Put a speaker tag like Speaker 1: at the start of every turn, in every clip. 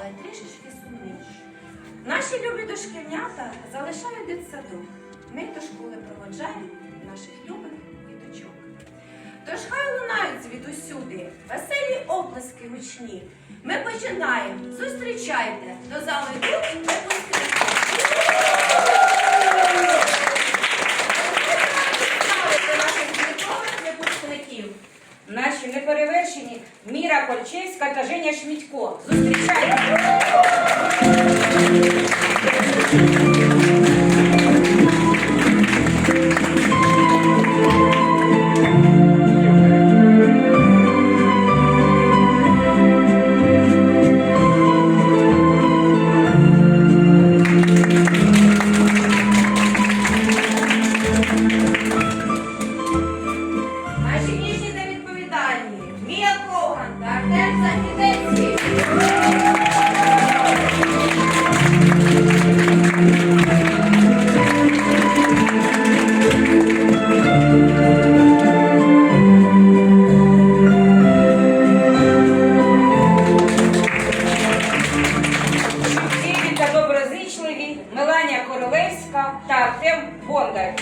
Speaker 1: але трішечки сумніші. Наші любі дошкільнята залишають дитсадок. Ми до школи проводжаємо наших любих діточок. Тож хай лунають звідусюди веселі оплески гучні. Ми починаємо. Зустрічайте до зали
Speaker 2: дух неперевершені Міра Кольчевська та Женя Шмідько. Зустрічайте!
Speaker 1: Та Артем
Speaker 2: Бондар.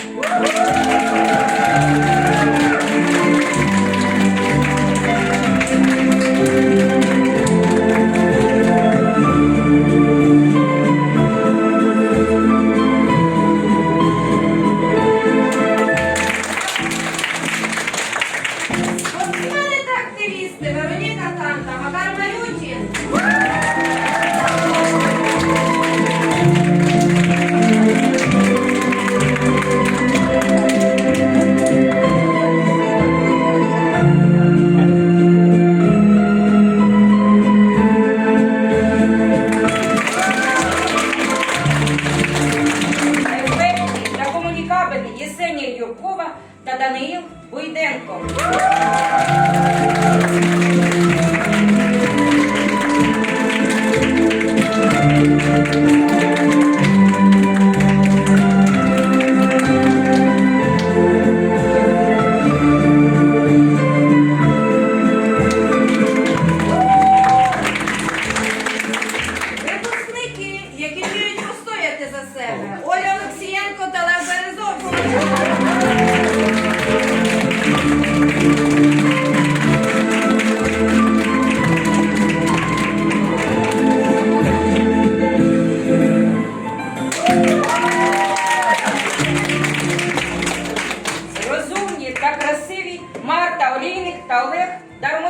Speaker 2: Єсенія Юркова та Даниїл Буйденко. Розумні та красиві Марта Олійник та Олег Дармостук.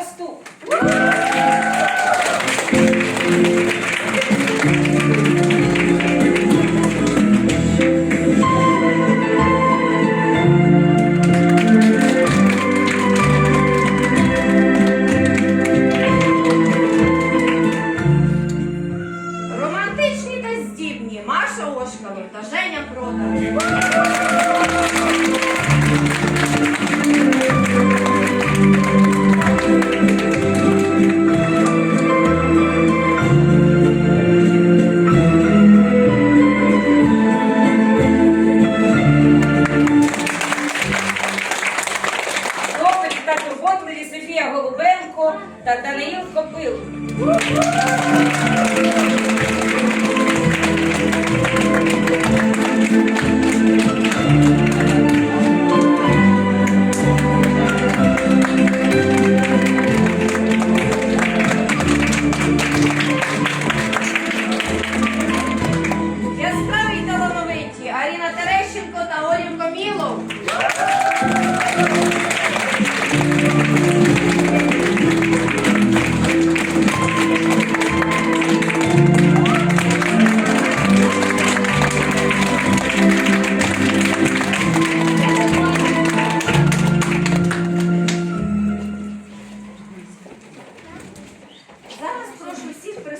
Speaker 1: Ошкало та Женя Продан.
Speaker 2: Софія Голубенко та Даниїл Копил.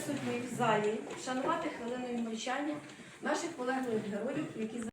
Speaker 1: Присутніх в залі вшанувати хвилиною мовчання наших полеглих героїв, які